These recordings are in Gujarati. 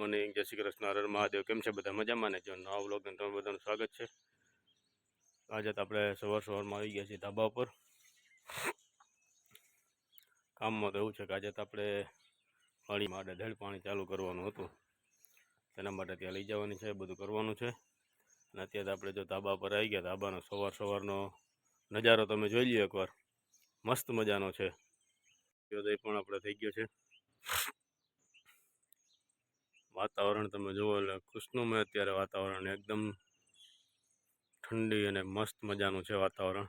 મોર્નિંગ જય શ્રી કૃષ્ણ, હર હર મહાદેવ, કેમ છે બધા મજામાં ને? જો નવા વ્લોગને તમે બધાનું સ્વાગત છે. આજે તો આપણે સવાર સવારમાં આવી ગયા છીએ ધાબા ઉપર. કામમાં તો એવું છે કે આજે તો આપણે પાણી માટે ઢેળ પાણી ચાલુ કરવાનું હતું. તેના માટે ત્યાં લઈ જવાની છે, બધું કરવાનું છે. અને અત્યારે આપણે જો ધાબા પર આવી ગયા, ધાબાનો સવાર સવારનો નજારો તમે જોઈ લો એકવાર. મસ્ત મજાનો છે. સૂર્યોદય પણ આપણે થઈ ગયો છે. વાતાવરણ તમે જુઓ એટલે ખુશનુમય અત્યારે વાતાવરણ એકદમ ઠંડી અને મસ્ત મજાનું છે વાતાવરણ.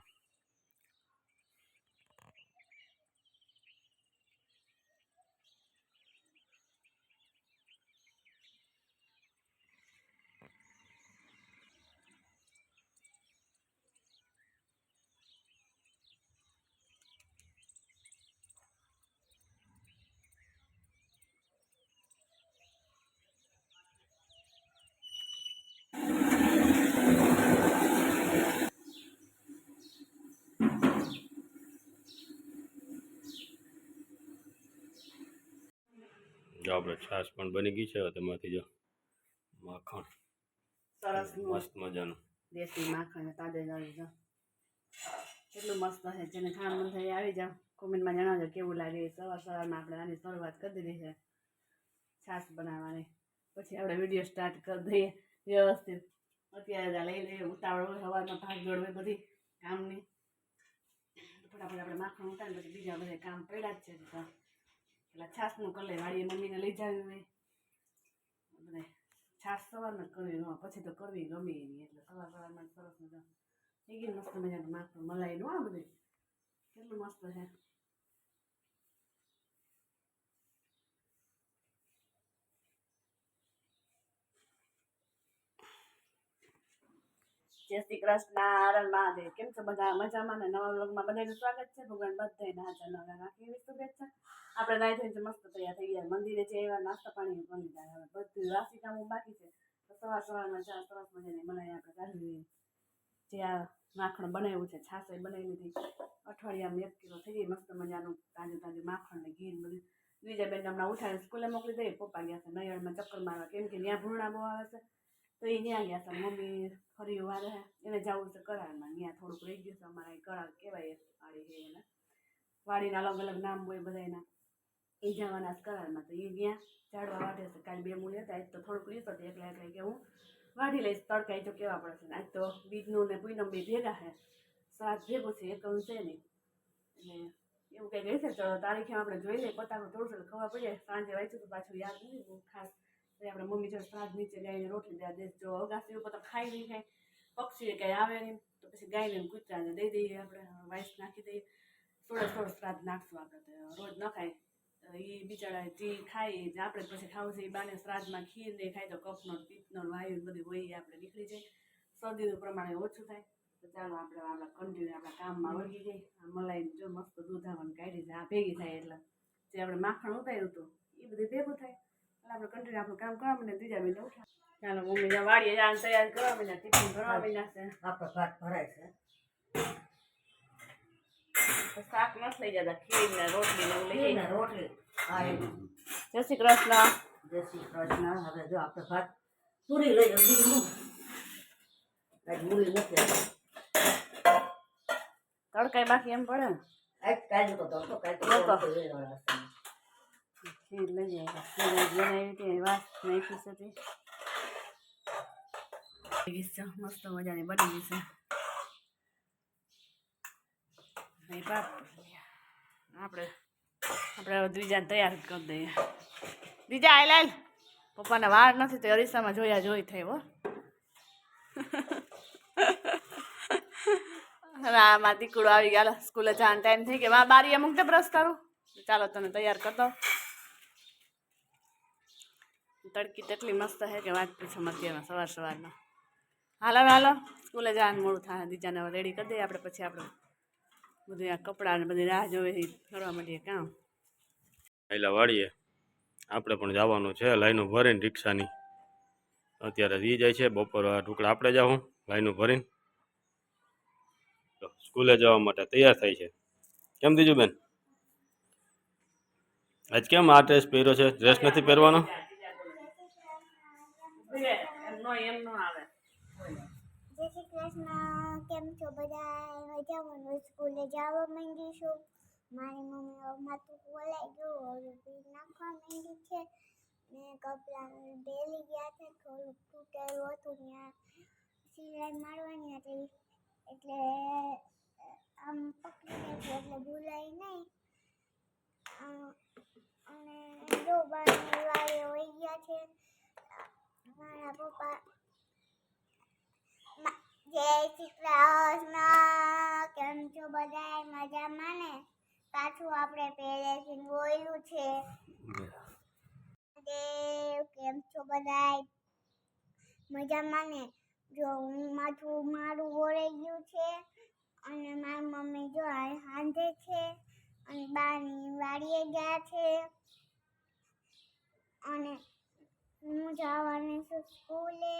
જો આપણે છાશ પણ બની ગઈ છે તેમાંથી જો માખણ. સરસ મસ્ત મજાનું. દેશી માખણ તાજે આવી જાવ કેટલું મસ્ત છે જેને ખાવાનું મન થાય આવી જાવ કોમેન્ટમાં જણાવજો કેવું લાગે. સવાર સવારમાં આપણે આની શરૂઆત કરી દીધી છે છાશ બનાવવાની. પછી આપણે વીડિયો સ્ટાર્ટ કરી દઈએ. વ્યવસ્થિત. અત્યારે લઈ લઈએ. ઉતાવળ હોય સવારમાં ભાગ દોડ હોય બધી કામની. ફટાફટ આપણે માખણ ઉતારીને પછી બીજા બધા કામ પડ્યા જ છે. તો એટલે છાસનું કરી લે વાળીએ મમ્મીને લઈ જાવી હોય બધા છાશ સવારમાં કરવી ન પછી તો કરવી ગમે એની એટલે સવાર સવારમાં સરસ મજા થઈ ગઈ મસ્ત મજાનું માખણ મલાઈનું આ બધું કેટલું મસ્ત છે. જય શ્રી કૃષ્ણ આનંદ મહાદેવ. કેમ છો બધા? મજામાં ને? નવા વ્લોગમાં બધાનું સ્વાગત છે. ભગવાન બધાને હાજર નવા રાખી એવી શુભેચ્છા. આપણે નાઈ થઈને મસ્ત તૈયાર થઈ ગયા. મંદિરે જે એવા નાસ્તા પાણી બની જાય. હવે બધું રાશિ કામો બાકી છે. તો સવાર સવારમાં ચા સરસ મજાની બનાવી આપણે કાઢી જે આ માખણ બનાવ્યું છે છાશે બનાવી લીધી. અઠવાડિયામાં એક કિલો થઈ ગઈ મસ્ત મજાનું તાજું તાજું માખણ ને ઘી બધું. બીજા બેન હમણાં ઉઠાવીને સ્કૂલે મોકલી દઈએ પપ્પા ગયા છે નૈયણમાં ચક્કર મારવા. કેમ કે ત્યાં ભૂરણા બહુ આવે છે. તો એ ત્યાં ગયા છે મમ્મી ફરી વાર એને જવું છે કરારમાં. ત્યાં થોડુંક રહી ગયું છે. અમારા કરાર કહેવાય વાડી છે એને. વાડીના અલગ અલગ નામ હોય બધાના એ જવાના છે કરારમાં. તો એ ત્યાં ઝાડવા વાટે છે. કાલે બે મૂળ હતા. આજ તો થોડુંક લીધો તો એકલા એકલા કે હું વાઢી લઈશ. તડકાઈ તો કેવા પડશે ને. આજ તો બીજનું ને પૂનમ બે ભેગા છે. સાત ભેગું છે. એક છે નહીં એટલે એવું કંઈક રહેશે. તો તારીખે આપણે જોઈ લઈએ. પતાકો થોડું થોડું ખબર પડી. જાય સાંજે વાંચ્યું તો પાછું યાદ નથી બહુ ખાસ તો આપણે મમ્મી જો શ્રાદ્ધ નીચે ગાયને રોટલી દે દે જો અગાસી ઉપર તો ખાઈ નહીં ખાય પક્ષી કંઈ આવે નહીં. તો પછી ગાયને કૂતરાને દઈ દઈએ આપણે વાઇસ નાખી દઈએ. થોડો થોડો શ્રાદ્ધ નાખશું આપણે તો, રોજ ન ખાય. એ બિચારા જે ખાય આપણે પછી ખાવું છે એ બાને શ્રાદ્ધમાં ખીર ને ખાય તો કફનો પિત્તનો વાયુ બધું હોય એ આપણે નીકળી જાય. શરદીનું પ્રમાણે ઓછું થાય. તો ચાલો આપણે આપણા કન્ટિન્યુ આપણા કામમાં વળગી જઈએ. આ મલાઈ જો મસ્ત દૂધ આવવાનું કાઢી જાય. આ ભેગી થાય એટલે. જે આપણે માખણ ઉતાર્યું હતું એ બધું ભેગું થાય. આપણે કન્ટિન્યુ આપણું કામ કરવા મને બીજા મહિને ઉઠા ચાલો મમ્મી વાડીએ જવાનું તૈયાર કરવા મહિના ટિફિન ભરવા માંડ્યા છે. આપણો ભાત ભરાય છે. શાક મસ્ત લઈ જતા ખીર ને રોટલી ને લઈ ઘી જઈએ ને રોટલી. જય શ્રી કૃષ્ણ. જય શ્રી કૃષ્ણ. હવે જો આપણે ભાત પૂરી લઈ આજ મૂલી નથી તડકાઈ બાકી એમ પડે ને. કાજુ તો ધોતો કાજુ તો. ખીર લઈ જાય ખીર આજ બનાવી હતી વાસ નાખી છે તે. બની ગઈ છે. મસ્ત મજાની બની ગઈ છે. આપણે આપણે દ્વિજાને તૈયાર કરી દઈએ. દ્વિજા, આય લાલ. પપ્પાને વાર નથી તો અરીસામાં જોયા જોઈ થઈ હો. હવે આમાં દીકડો આવી ગયા. સ્કૂલે જવાનો ટાઈમ થઈ ગયો. બારીએ મૂકતે બ્રશ કરું ચાલો તને તૈયાર કરતો તડકી તેટલી મસ્ત છે કે વાત પૂછો અત્યારમાં સવાર સવારમાં. હાલો, હવે હાલો. સ્કૂલે જવાનું મોડું થાય. બીજાને હવે રેડી કરી દઈએ. આપણે પછી આપણે બધું આ કપડાં ને બધી રાહ જોવે ફરવા માંડીએ કામ પહેલાં વાળીએ. આપણે પણ જવાનું છે લાઈનો ભરીને રિક્ષાની. અત્યારે ઈ જાય છે. બપોર ટુકડા આપણે જાઉં, લાઈનો ભરીને. સ્કૂલે જવા માટે તૈયાર થાય છે. કેમ દીજું બેન આજ કેમ આ ડ્રેસ પહેર્યો છે? ડ્રેસ નથી પહેરવાનો? હોય એમ ન આવે. જય શ્રી કેમ છો? બધા મજામાં? સ્કૂલે જવા માંગી છું મારી મમ્મી માથું બોલાઈ ગયું. હવે પી નાખવા માંડી છે. ને કપડાં ડેલી ગયા છે. થોડુંક તૂટેલું હતું ત્યાં સિલાઈ મારવાની હતી. એટલે અ, આમ પકડી નાખ્યું એટલે ભૂલાઈ નહીં અ, અને જો બારની વાળે વહી ગયા છે મારા પપ્પા જય શ્રી કૃષ્ણ. કેમ છો બધા મજામાં ને? પાછું આપણે પહેલેથી બોલ્યું છે. દેવ કેમ છો બધા મજામાં ને? જો હું માથું, મારું ઓળાઈ ગયું છે અને મારી મમ્મી જો હાંધે છે અને બાની વાડીએ ગયા છે. અને હું જવાની છું સ્કૂલે.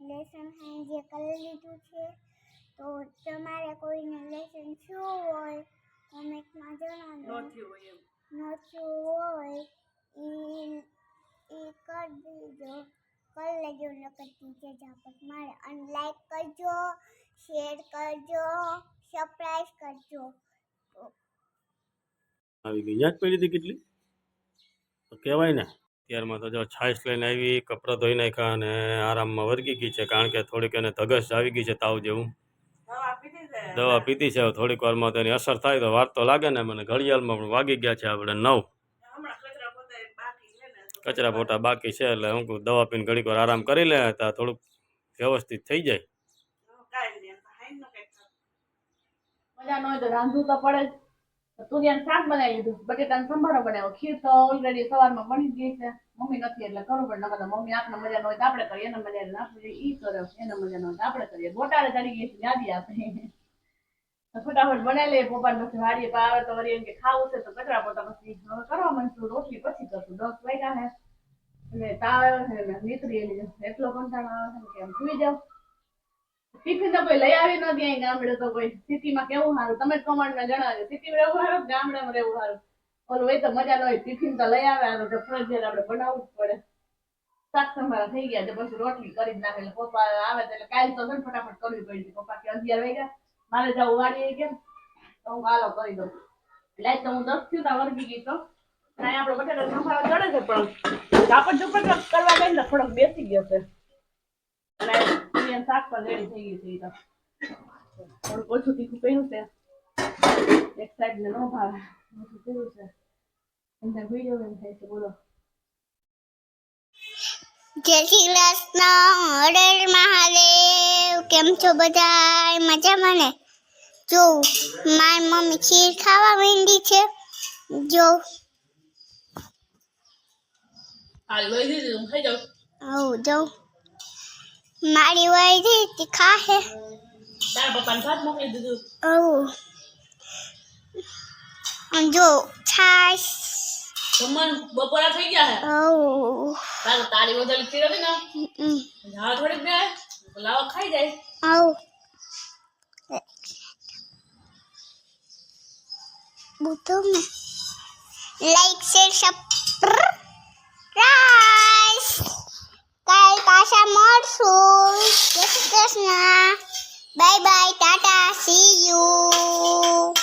લેસન જે કરી લીધું છે તો તમારે કોઈને લેસન શું હોય કોમેન્ટમાં જણાવો. નથી હોય એમ. નોતું હોય એ એ કરી દેજો. કરી લેજો નકર ટીચર ઝાપટ મારે અને લાઈક કરજો શેર કરજો સરપ્રાઈઝ કરજો. આવી ગઈ. યાદ પડી હતી કેટલી? તો કહેવાય ને ત્યારમાં તો જો છાશ લઈને આવી કપડાં ધોઈ નાખ્યા અને આરામમાં વર્ગી ગઈ છે કારણ કે થોડીક એને ધગસ આવી ગઈ છે તાવ જેવું. દવા પીધી છે થોડીક વારમાં તેની અસર થાય તો વાર તો લાગે ને મને ઘડિયાળમાં પણ વાગી ગયા છે આપણે નવ. કચરા પોતા બાકી છે ને તો કચરા પોટા બાકી છે એટલે હું કહું દવા પીને ઘડીક વાર આરામ કરી લે તો થોડુંક વ્યવસ્થિત થઈ જાય. મજા ન હોય તો રાંધવું તો પડે તુરિયાનું શાક બનાવી દીધું બટેટાનો સંભારો બનાવ્યો, ખીર તો ઓલરેડી સવારમાં બની ગઈ છે. મમ્મી નથી એટલે કરવું પડે નકર મમ્મી આપને મજા ન હોય તો આપણે કરીએ, એને મજા ના આપણે ઈ કરો, એને મજા ન હોય તો આપણે કરીએ. ગોટાળે ચડી ગઈ છે, યાદી આપણે ફટાફટ બનાવી લઈએ, પપ્પાને પછી વાડીએ આવે તો વળી એમ કે ખાવું છે તો કચરા પોતા પછી કરવા માંડશું, રોટલી પછી કરશું, દસ વાગ્યા હે એટલે તાવ આવ્યો છે ને નીકળી એની એટલો કંટાળો આવે છે કે એમ સુઈ જાવ ટિફિન તો કોઈ લઈ આવી નથી અહીં ગામડે તો કોઈ. સિટીમાં કેવું સારું? તમે જ કમાન્ડમાં જણાવજો સિટીમાં રહેવું સારું ગામડામાં રહેવું સારું? ઓલું હોય તો મજા ન ટિફિન તો લઈ આવે આ તો ફરજિયાત આપણે બનાવવું જ પડે. શાક સંભારા થઈ ગયા છે, પછી રોટલી કરી જ નાખે. એટલે પપ્પા આવે એટલે કાલ તો છે ફટાફટ કરવી પડી પપ્પા કે અગિયાર વાગ્યા. મારે જવું વાડીએ ગયા તો હું હાલો કરી દઉં. એટલે તો હું દસ થયું તા વર્ગી ગઈ તો. અને આપણે બટાટા સંભારો ચડે છે, પણ કાપડ ઝુપડ કરવા ગઈ ને તો થોડોક બેસી ગયો છે. તુરિયાનું શાક પણ રેડી થઈ ગયું છે ઈ તો ઓછું તીખું કર્યું છે એક સાઈડ ને ન ભાવે ઓછું કર્યું છે એમ થાય ભૂઈ જવું એમ થાય છે બોલો જય શ્રી કૃષ્ણ હરે મહાદેવ કેમ છો બધા મજામાં ને જો મારી મમ્મી ખીર ખાવા માંડી છે જો હાલ લઈ દીધું ખાઈ જાઉં આવું જો મારી વળી હતી ખાહે તારા પપ્પાને ભાત મોકલી દીધું આવું જો છાશ જમવાનું બપોરા થઈ ગયા હે આવું તારે તારી વધારે ખીર હતી ને હમ, હા થોડીક બે લાવો ખાઈ જાય આવું બુતો ને લાઈક શેર સબસ્ક્રાઇબ કાલ પાછા મળશું Krishna. Bye bye, Tata. See you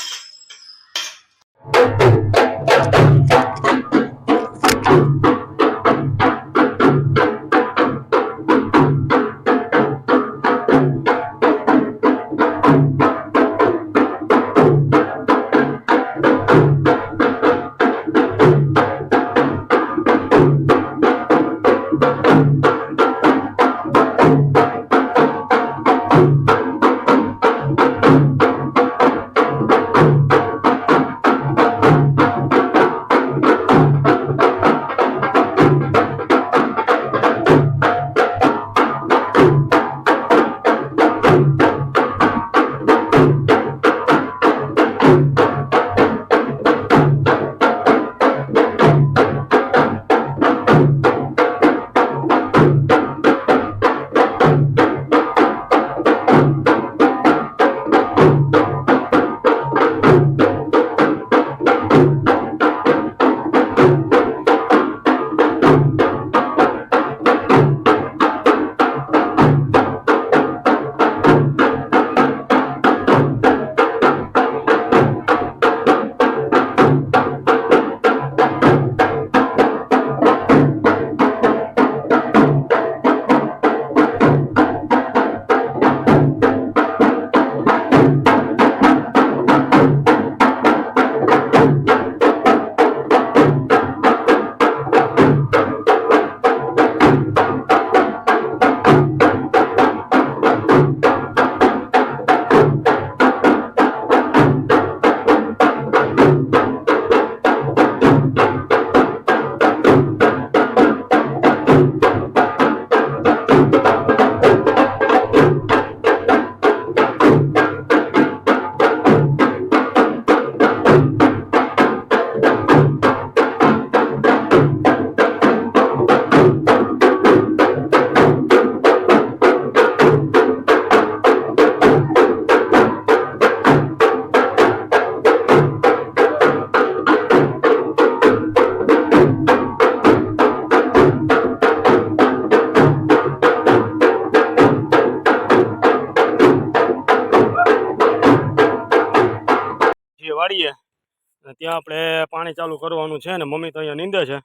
ત્યાં આપણે પાણી ચાલુ કરવાનું છે ને મમ્મી તો અહીંયા નીંદે છે.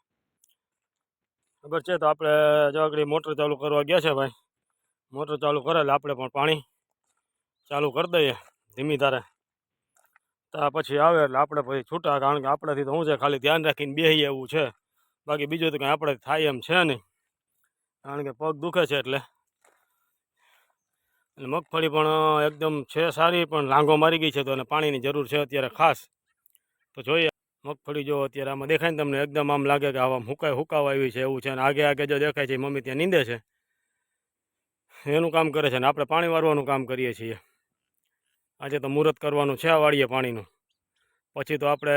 ખબર છે તો આપણે જવાગડી મોટર ચાલુ કરવા ગયા છે ભાઈ. મોટર ચાલુ કરે આપણે પણ પાણી ચાલુ કરી દઈએ ધીમી ધારે. ત્યાં પછી આવે એટલે આપણે પછી છૂટા, કારણ કે આપણાથી તો શું છે ખાલી ધ્યાન રાખીને બેહી એવું છે. બાકી બીજું તો કંઈ આપણે થાય એમ છે નહીં. કારણ કે પગ દુખે છે એટલે. મગફળી પણ એકદમ છે સારી, પણ લાંઘો મારી ગઈ છે તો એને પાણીની જરૂર છે અત્યારે ખાસ. તો જોઈએ. મગફળી જો અત્યારે આમાં દેખાય ને તમને, એકદમ આમ લાગે કે આવા હુકાય હુકાવા આવી છે એવું છે અને આગે આગે જો દેખાય છે મમ્મી ત્યાં નીંદે છે. એનું કામ કરે છે ને આપણે પાણી વારવાનું કામ કરીએ છીએ. આજે તો મુહૂર્ત કરવાનું છે આ વાળીએ પાણીનું. પછી તો આપણે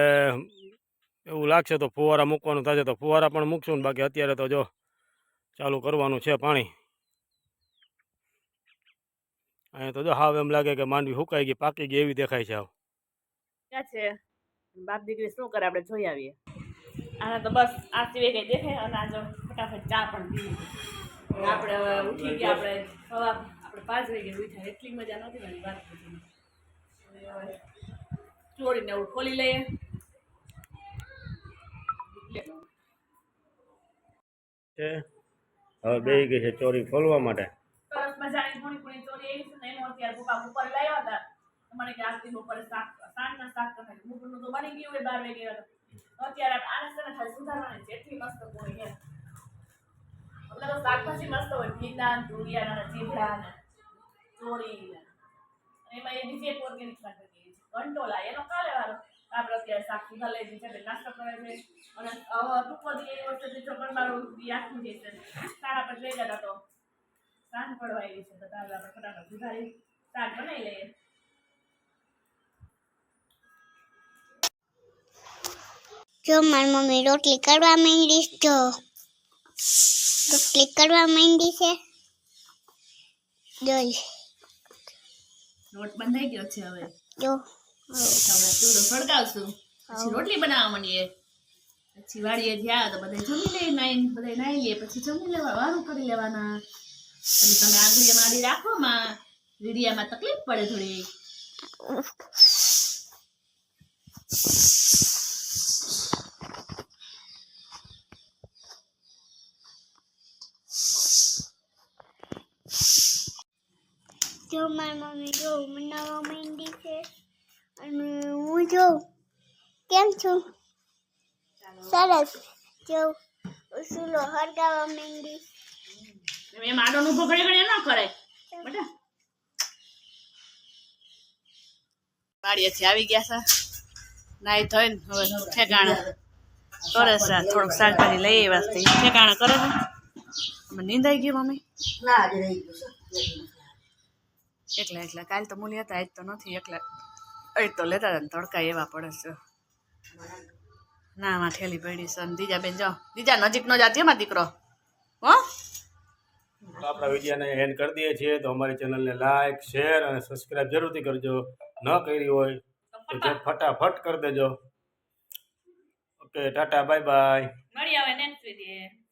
એવું લાગશે તો ફુવારા મૂકવાનું થશે તો ફુવારા પણ મૂકશું ને બાકી અત્યારે તો જો ચાલુ કરવાનું છે પાણી. અહીંયા તો જો હાવ એમ લાગે કે માંડવી સુકાઈ ગઈ, પાકી ગઈ એવી દેખાય છે ક્યાં છે? બાપ દીકરી શું કરે? આપણે જોઈ આવીએ. આને તો બસ આ સિવાય કંઈ દેખાય અને આજે ફટાફટ ચા પણ પી આપણે હવે ઉઠી ગયા આપણે સવાર આપણે પાંચ વાગે ઉઠ્યા. એટલી મજા નહોતી મારી વાત ચોરીને એવું ખોલી લઈએ. હવે બે ગઈ છે ચોરી ખોલવા માટે. સરસ મજાની થોડી ચોરી એવી છે ને એનું અત્યારે પપ્પા બપોરે લાવ્યા હતા. મને કે આજથી બપોરે શાક સાંજના શાક તમે બપોરનું તો બની ગયું હોય બાર વાગે અત્યારે આને છે ખાલી સુધારવાની જેટલી મસ્ત પૂરી છે એટલે તો શાકભાજી મસ્ત હોય. ભીંડા ધુરિયા તુરિયા ને. ચોરી એમાં એ બીજી એક ઓર્ગેનિક શાકભાજી છે. કંટોલા. એનો કાલે વાળો આપણે અત્યારે શાક સુધા લઈ છે. નાસ્તો કરે છે. અને ટૂંકો દી એ વખતે ચોકડ મારું આખું જશે સારા પર લઈ જતા તો સાંજ પડવા આવી છે. તો તારે આપણે ફટાફટ સુધારી શાક બનાવી લઈએ. જો મારી મમ્મી રોટલી કરવા માંડી જો. રોટલી કરવા માંડી છે. જોઈ. લોટ બંધાઈ ગયો છે હવે. જો. તમે ચૂડો પછી રોટલી બનાવવા માંડીએ. પછી વાડીએ ગયા તો બધા જમી લઈએ નાઈ બધા નાઈ લઈએ પછી જમી લેવા વારું કરી લેવાના. અને તમે આગળ મારી રાખો માં. તકલીફ પડે થોડી. જો મારી મમ્મી જો બનાવવા માંડી છે. અને હું જોઉં કેમ છું? સરસ. જો ઉસુલો હરગાવા માંડી. એમ આડો ઊભો ઘડી ઘડી ન કરે. બેટા. વાડીએથી આવી ગયા છે નાઈ ધોઈને હવે ઠેકાણા. કરે છે થોડુંક શાકભાજી લઈ આવ્યા છે. ઠેકાણા કરે છે. નીંદાઈ ગયું મમ્મી? ના આજે રહી ગયું છે. એકલા એકલા કાલ તો મૂલી હતા આજ તો નથી એકલા આજ તો લેતા હતા ને તડકા એવા પડે છે. ના માં ઠેલી પડી છે. અને દીજા બેન જો દીજા નજીક નો જાતી એમાં દીકરો. હો? આપણા વિડીયોને એન્ડ કરી દઈએ છીએ તો અમારી ચેનલને લાઇક શેર અને સબસ્ક્રાઇબ જરૂરથી કરજો. ન કરી હોય તો જે ફટાફટ કરી દેજો. ઓકે ટાટા બાય બાય મળી આવે નેક્સ્ટ વીડિયો